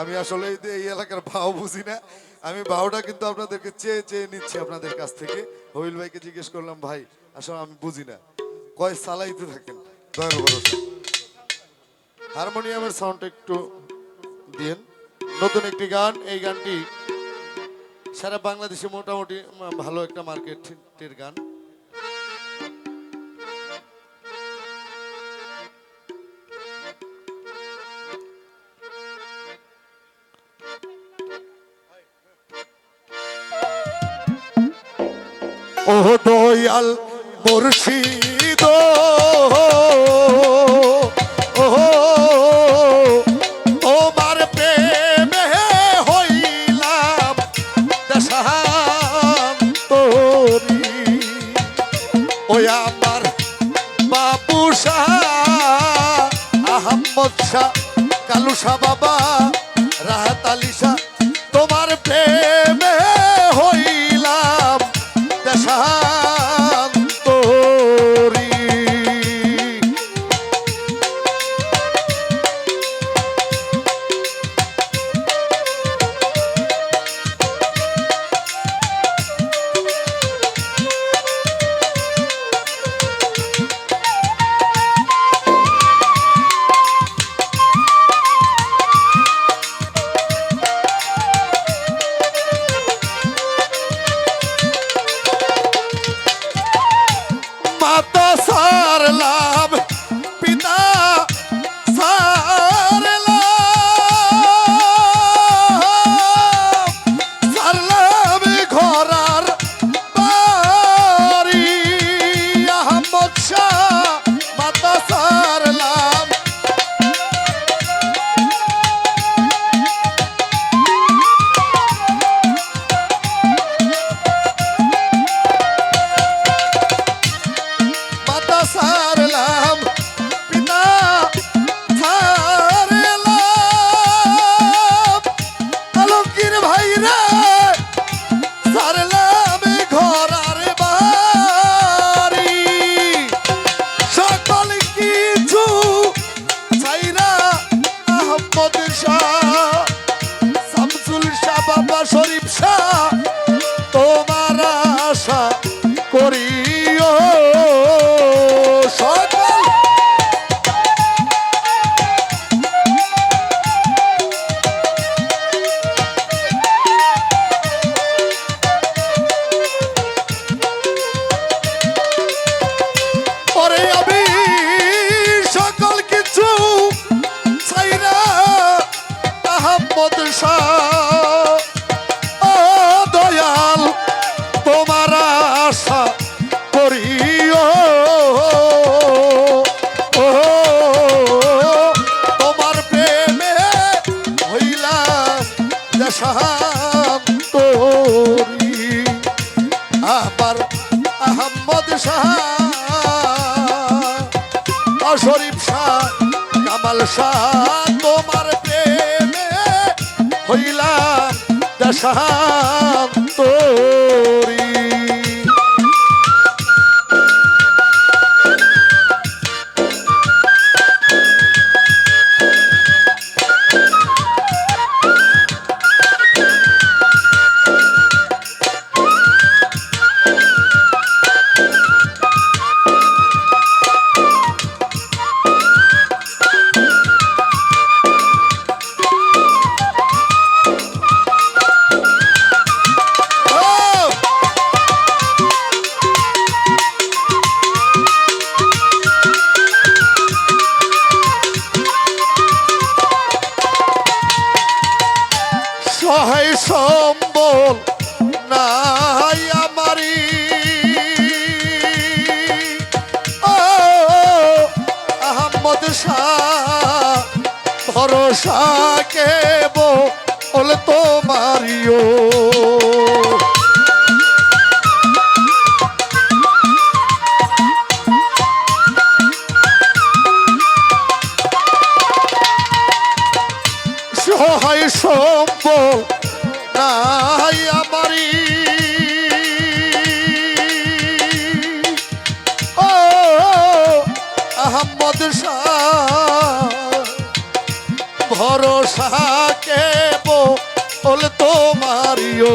আমি আসলে এই এলাকার ভাও বুঝি না। আমি ভাওটা কিন্তু আপনাদেরকে চেয়ে চেয়ে নিচ্ছি আপনাদের কাছ থেকে। হবিল ভাইকে জিজ্ঞেস করলাম, ভাই, আসলে আমি বুঝি না। কয় সালাইতে থাকেন? হারমোনিয়ামের সাউন্ড একটু দিন নতুন একটি গান, এই গানটি সারা বাংলাদেশে মোটামুটি ভালো একটা মার্কেটের গান। ও দয়াল মুর্শিদ আহম্মদ শাহ কালু বাবা রাহাত আলী হইলাম দেশান্তরি। ভরসা কে বল তোমারিও সহায় সম্বল নাই আমারি ভরসা কে বল তোমারিও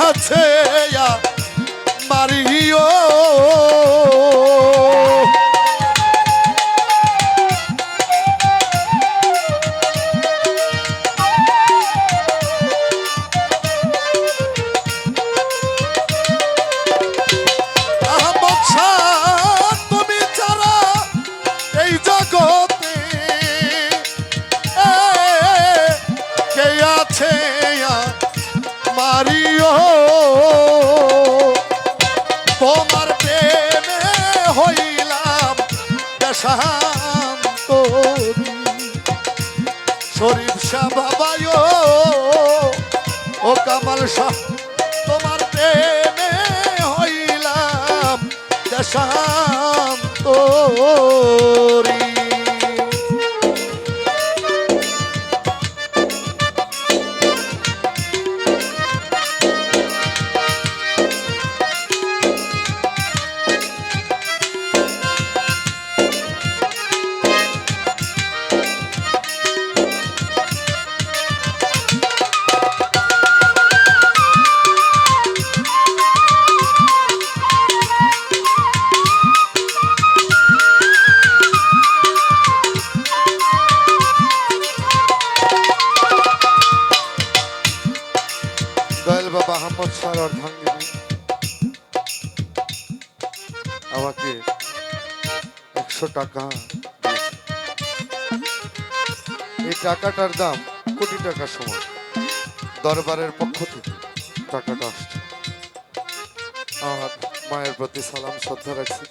কে আছে মারিও। একশো টাকা এই টাকাটার দাম কোটি টাকা সমান। দরবারের পক্ষ থেকে টাকাটা আসছে। আমার মায়ের প্রতি সালাম, শ্রদ্ধা রাখছি।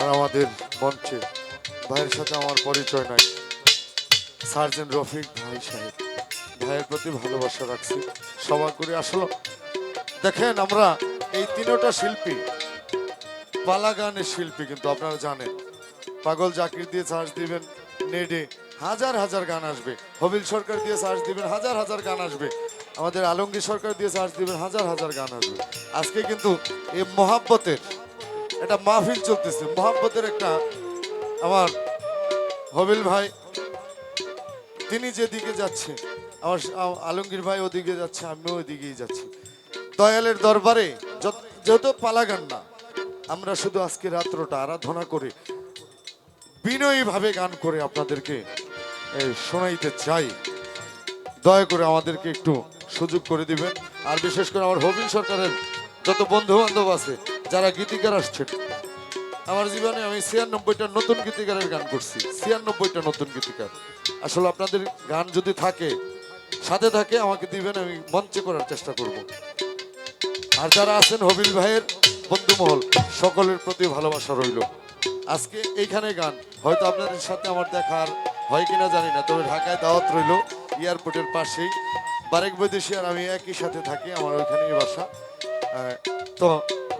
আর আমাদের মঞ্চে ভাইয়ের সাথে আমার পরিচয় নাই। সার্জেন্ট রফিক ভাই সাহেব। ভাইয়ের প্রতি ভালোবাসা রাখছি। সভা করে আসলো। দেখেন আমরা এই তিনোটা শিল্পী পালা গানের শিল্পী কিন্তু আপনারা জানেন। পাগল জাকির দিয়ে চার্জ দিবেন নেডে, হাজার হাজার গান আসবে। হবিল সরকার দিয়ে চার্জ দিবেন, হাজার হাজার গান আসবে। আমাদের আলমগীর সরকার দিয়ে চার্জ দিবেন, হাজার হাজার গান আসবে। আজকে কিন্তু এই মহাব্বতের একটা মাহফিল চলতেছে। মহাব্বতের একটা আমার হবিল ভাই, তিনি যেদিকে যাচ্ছে, আমার আলমগীর ভাই ওদিকে যাচ্ছে, আমিও ওদিকেই যাচ্ছি। দয়ালের দরবারে যত- যত পালাগান না, আমরা শুধু আজকে রাত্রটা আরাধনা করে বিনয়ীভাবে গান করে আপনাদেরকে শোনাইতে চাই। দয়া করে আমাদেরকে একটু সুযোগ করে দিবেন। আর বিশেষ করে আমার হবিন সরকারের যত বন্ধু বান্ধব আছে, যারা গীতিকার আসছেন, আমার জীবনে আমি ছিয়ানব্বইটা নতুন গীতিকারের গান করছি, ছিয়ানব্বইটা নতুন গীতিকার। আসলে আপনাদের গান যদি থাকে, সাথে থাকে, আমাকে দিবেন, আমি মঞ্চে করার চেষ্টা করব। আর যারা আছেন হবিল ভাইয়ের বন্ধুমহল, সকলের প্রতি ভালোবাসা রইল। আজকে এইখানে গান। হয়তো আপনাদের সাথে আমার দেখার হয় কিনা জানি না, তবে ঢাকায় দাওয়াত রইল এয়ারপোর্টের পাশেই। বারেক বৈদেশি আর আমি একই সাথে থাকি, আমার ওইখানেই বাসা। তো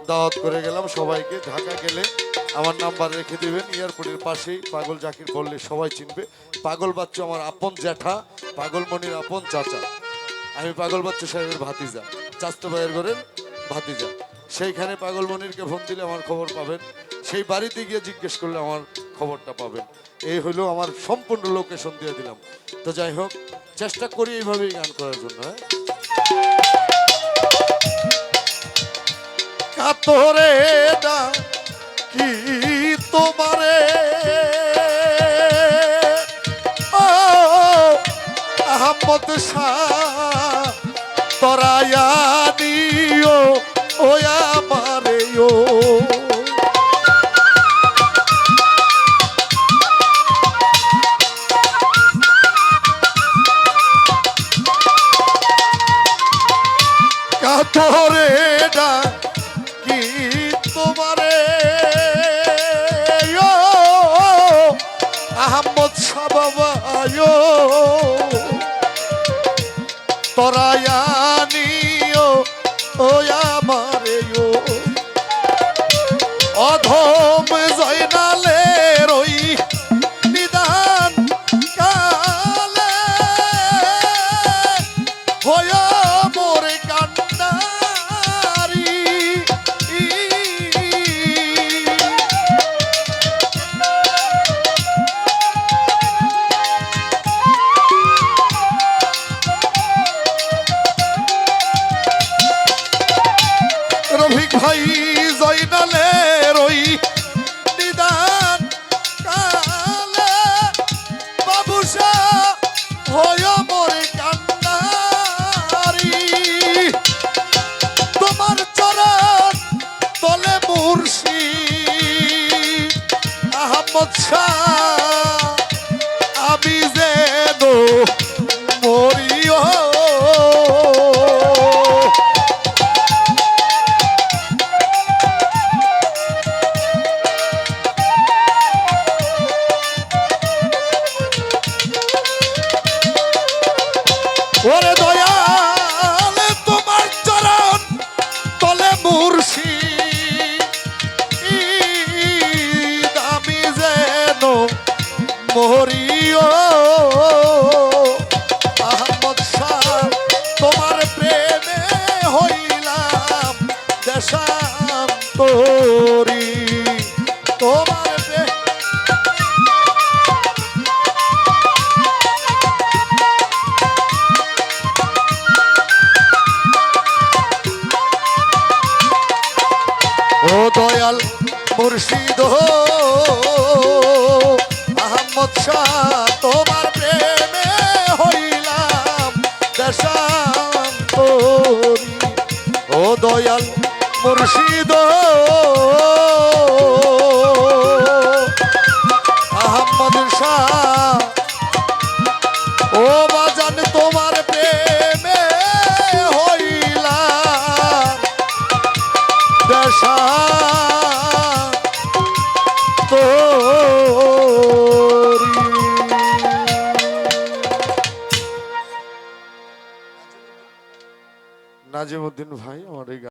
দাওয়াত করে গেলাম সবাইকে। ঢাকা গেলে আমার নাম্বার রেখে দেবেন, এয়ারপোর্টের পাশেই পাগল জাকির বললে সবাই চিনবে। পাগল বাচ্চু আমার আপন জ্যাঠা, পাগল মনির আপন চাচা। আমি পাগল বাচ্চু সাহেবের ভাতিজা, চাস্ত ভাইয়ের ঘরের ভাতিজা। সেইখানে পাগল মনিরকে ফোন দিলে আমার খবর পাবেন। সেই বাড়িতে গিয়ে জিজ্ঞেস করলে আমার খবরটা পাবেন। এই হলো আমার সম্পূর্ণ লোকেশন দিয়ে দিলাম। তো যাই হোক, চেষ্টা করি এইভাবেই গান করার জন্য হ্যাঁ? কাতরে দা, কি তোমারে? আহমদ শাহ তরায়ানিও আমারে অধম ভাই জয়নালের ওই নিদান কালে বাবুসা হয় মোর কান্নারি। তোমার চরণ তলে মুর্শি আহমদ শাহ আমি যেন মুর্শিদ আহমদ শাহ তোমার প্রেমে হইলাম দেশান্তরি। ও দয়াল মুর্শিদ